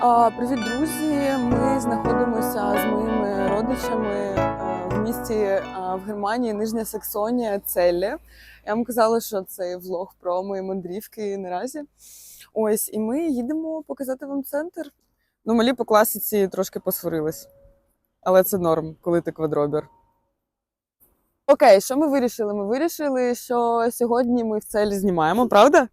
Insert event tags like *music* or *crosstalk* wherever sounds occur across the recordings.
Привіт, друзі! Ми знаходимося з моїми родичами е, в місті е, в Германії, Нижня Саксонія, Целле. Я вам казала, що це влог про мої мандрівки наразі. Ось, і ми їдемо показати вам центр. Ну, малі по класиці трошки посварились. Але це норм, коли ти квадробір. Окей, що ми вирішили? Ми вирішили, що сьогодні ми в целі знімаємо, правда?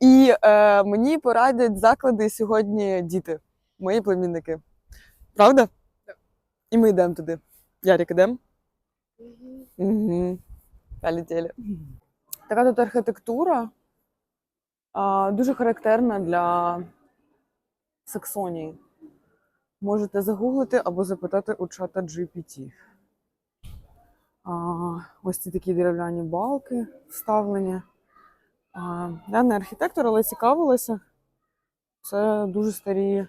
І е, мені порадять заклади сьогодні діти, мої племінники. Правда? Так. І ми йдемо туди. Ярик, ідемо? Угу. Полетіли. Така тут архітектура а, дуже характерна для Саксонії. Можете загуглити або запитати у чата GPT. А, ось ці такі дерев'яні балки вставлені. Я не архітектор, але цікавилася. Це дуже старі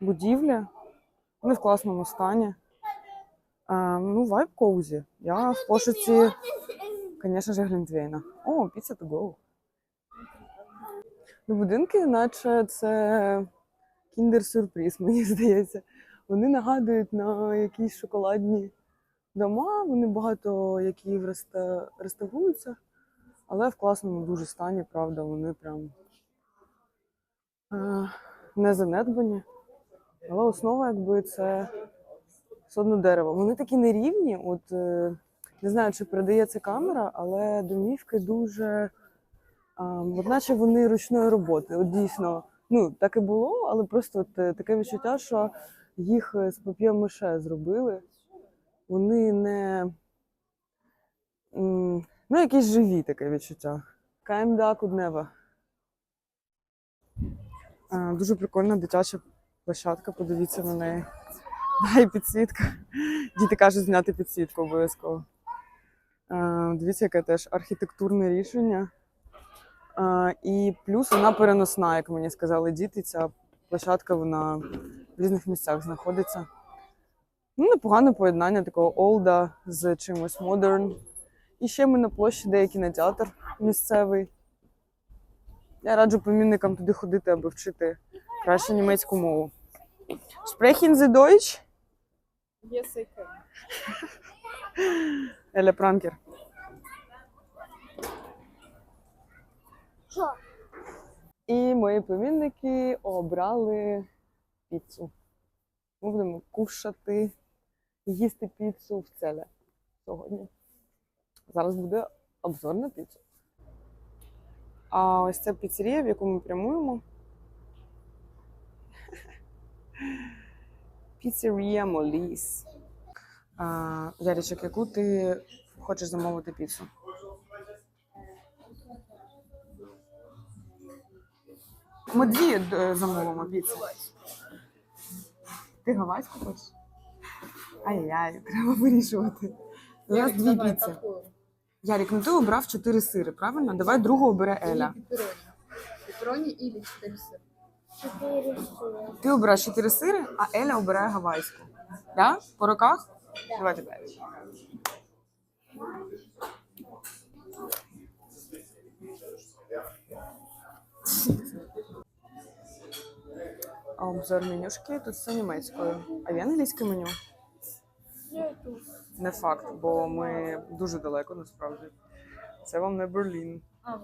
будівлі. Вони в класному стані. Ну, вайб коузі. Я в пошуці, звісно ж, Глінтвейна. О, pizza to go. Ну, будинки, наче це кіндер-сюрприз, мені здається. Вони нагадують на якісь шоколадні дома. Вони багато які реста... реставруються. Але в класному дуже стані, правда, вони прям е, не занедбані. Але основа, якби, це все дерево. Вони такі нерівні. От е, не знаю, чи передає це камера, але домівки дуже. е, от наче вони ручної роботи. От дійсно, ну так і було, але просто от, е, таке відчуття, що їх з пап'є-маше зробили. Вони не. Ну, якісь живі таке відчуття. КМДА Куднева. Дуже прикольна дитяча площадка, подивіться на неї. Да, підсвітка. Діти кажуть зняти підсвітку обов'язково. Дивіться, яке теж архітектурне рішення. І плюс вона переносна, як мені сказали діти. Ця площадка вона в різних місцях знаходиться. Ну, непогане поєднання такого олда з чимось модерн. І ще ми на площі, де є кінотеатр місцевий. Я раджу племінникам туди ходити, аби вчити краще німецьку мову. Sprechen Sie Deutsch? Yes, I can. *laughs* Еля Пранкер. Що? І мої племінники обрали піцу. Ми будемо кушати, їсти піцу в целе сьогодні. Зараз буде обзор на піцу. А ось ця піцерія, в яку ми прямуємо. *laughs* Піцерія Моліс. Ярічок, яку ти хочеш замовити піцу? Ми дві е, замовимо піцу. Ти гавайську хочеш? Ай-яй, треба вирішувати. У нас дві піци. Ярик, ну ти обрав чотири сири, правильно? Давай другу обере Еля. Пепперони или четыре сыра. Чотири сили. Ти обираєш чотири сири, а Еля обирає гавайську. Да? По руках? Давай тебе. А Обзор менюшки тут все німецькою. А є англійське меню? Не факт, бо ми дуже далеко насправді. Це вам не Берлін. А.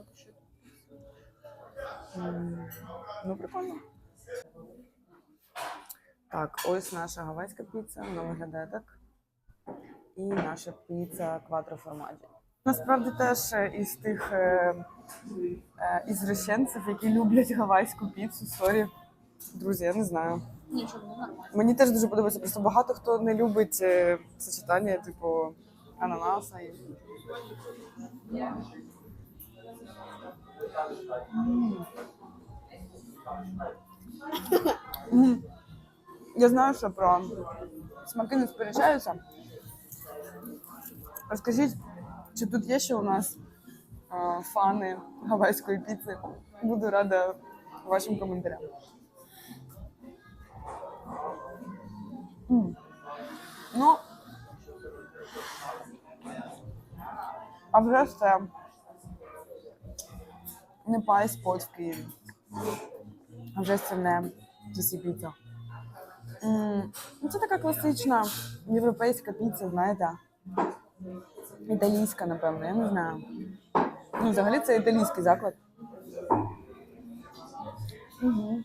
Ну, прикольно. Так, ось наша гавайська піца, вона виглядає так. І наша піца кватро формаджі. Насправді теж із тих е, е, ізращенців, які люблять гавайську піцу. Сорі. Друзі, я не знаю. Нормально. Мені теж дуже подобається. Просто багато хто не любить е, сочетання, типу, ананаса і. Я знаю, що про смаки не сперечаються. Розкажіть, чи тут є ще у нас е, фани гавайської піци? Буду рада вашим коментарям. Ну, а вже це не пай спот в Києві. А вже це не піца. Ну, Це така класична європейська піца, знаєте. Італійська, напевно, я не знаю. Ну, взагалі це італійський заклад. Угу.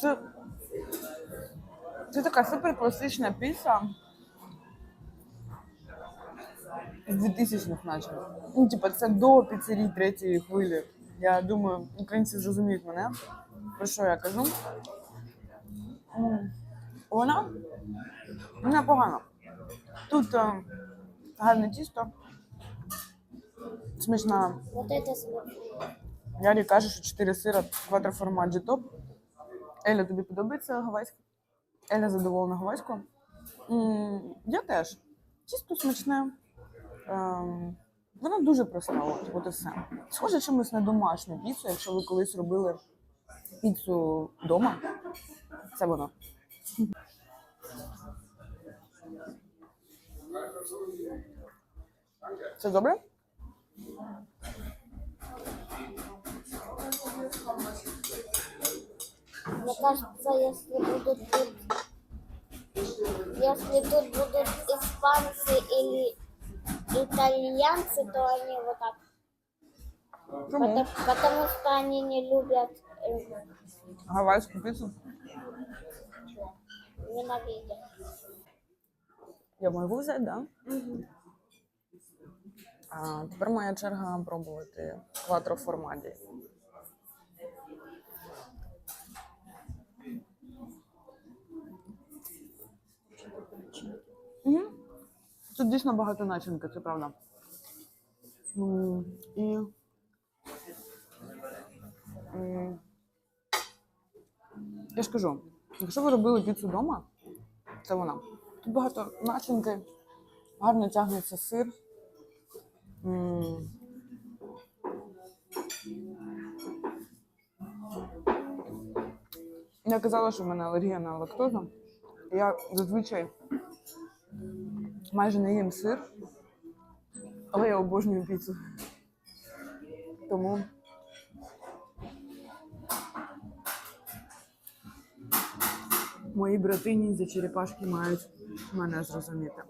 Це, це така супер класична піца. З 2000-х наче. Ну, типа, це до піцерій третьої хвилі. Я думаю, українці зрозуміють мене, про що я кажу. М, Вона непогана. Тут е, гарне тісто, это. Ярі каже, що 4 сира квадроформаджі топ. Еля, тобі подобається гавайська? Еля задоволена гавайською. Я теж. Чисто смачне. Ем, Вона дуже проста, от, от і все. Схоже чимось на домашню піцу, якщо ви колись робили піцу вдома. Це воно. Це добре? Мне кажется, если будут тут, если тут будут испанцы или итальянцы, то они вот так. Чому? Потому, потому что они не любят, э, Гавайську піцу? ненавидят. Я можу взяти, да? А, тепер моя черга пробувати кватро формаді. Угу. Тут дійсно багато начинки, це правда. І. Я ж кажу, якщо ви робили піцу вдома, це вона. Тут багато начинки, гарно тягнеться сир. Я казала, що в мене алергія на лактозу. Я зазвичай майже не їм сир, але я обожнюю піцу. Тому мої братині за черепашки мають мене зрозуміти.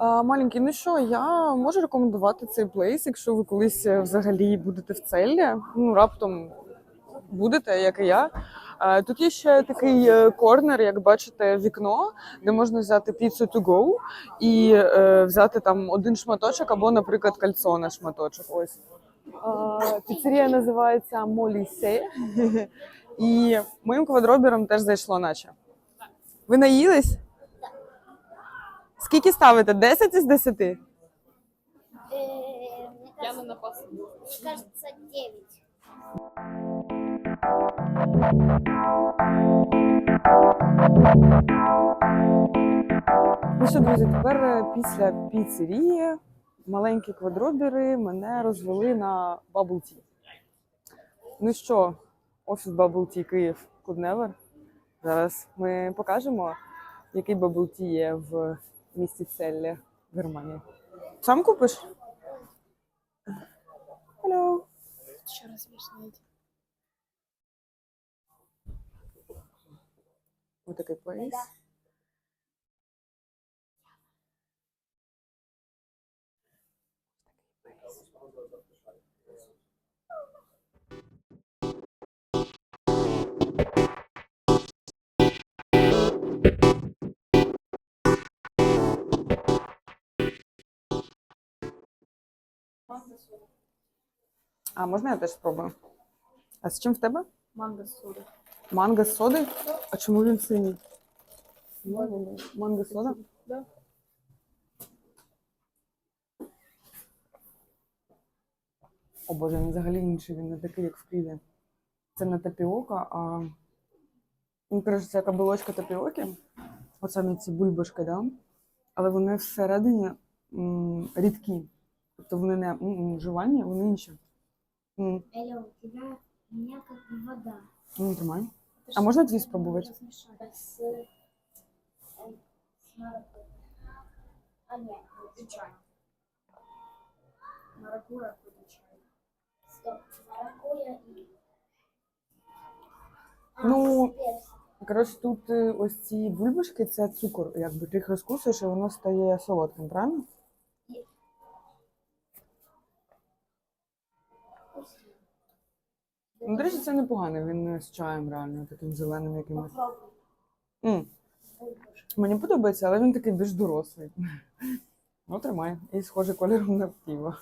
Маленький, ну що, я можу рекомендувати цей плейс, якщо ви колись е, взагалі будете в Целлі, ну раптом будете, як і я. Тут є ще такий е, корнер, як бачите, вікно, де можна взяти піцу to go і е, взяти там один шматочок або, наприклад, кальцоне шматочок. Ось. Піцерія називається Молісе. *laughs* І моїм квадробіром теж зайшло, наче. Ви наїлись? Скільки ставите? 10 із 10? Э, Я на напас. мне кажется, 9. Ну що, друзі, тепер е, після піцерії маленькі квадробіри мене розвели на Bubble Tea. Ну що, офіс Bubble Tea Київ Кудневер. Зараз ми покажемо, який Bubble Tea є в місті Целлі в Германії. Сам купиш? Hello. Еще раз объяснить. Ось такий плейс. А можна я теж спробую? А з чим в тебе? Манго с содой. Манго з содою? А чому він синій? Манго сода? Да. О боже, він взагалі інший, він не такий, як в Києві. Це не тапіока, а. Ну, коротше, це яка булочка тапіоки. Оце ці бульбашки, да? Але вони всередині м, рідкі. Тобто вони не м, жувальні, вони інші. М, Эля, у тебя, у меня как вода. Ну, тримай. Это А ж можна твій спробувати? размешать с А нет, И чай. Маракуйя какой-то чай. стоп. Маракуйя и... А, Ну, с персиком. Коротше, тут е, ось ці бульбашки це цукор, якби ти їх розкусуєш і воно стає солодким, правильно? Ну, до речі, це непогано, він з чаєм реально, таким зеленим якимось. М, Мені подобається, але він такий більш дорослий. Ну, тримай. І схожий кольором на пиво.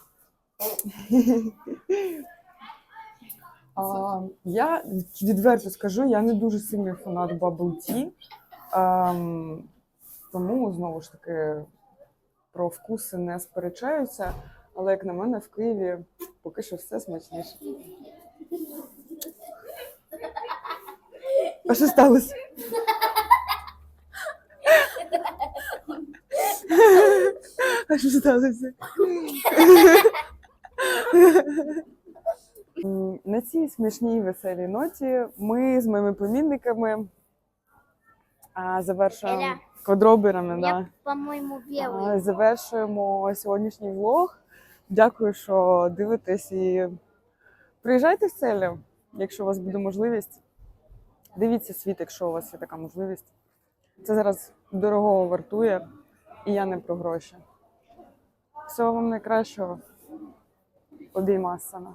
А, я відверто скажу, я не дуже сильний фанат Bubble Tea. Ем, тому, знову ж таки, про вкуси не сперечаюся. Але, як на мене, в Києві поки що все смачніше. А що сталося? А що сталося? На цій смішній веселій ноті ми з моїми племінниками а, завершуємо квадроберами. Да. По-моему, А, белый. Завершуємо сьогоднішній влог. Дякую, що дивитесь і приїжджайте в селі, якщо у вас буде можливість. Дивіться світ, якщо у вас є така можливість. Це зараз дорогого вартує, і я не про гроші. Всього вам найкращого. Обіймасана.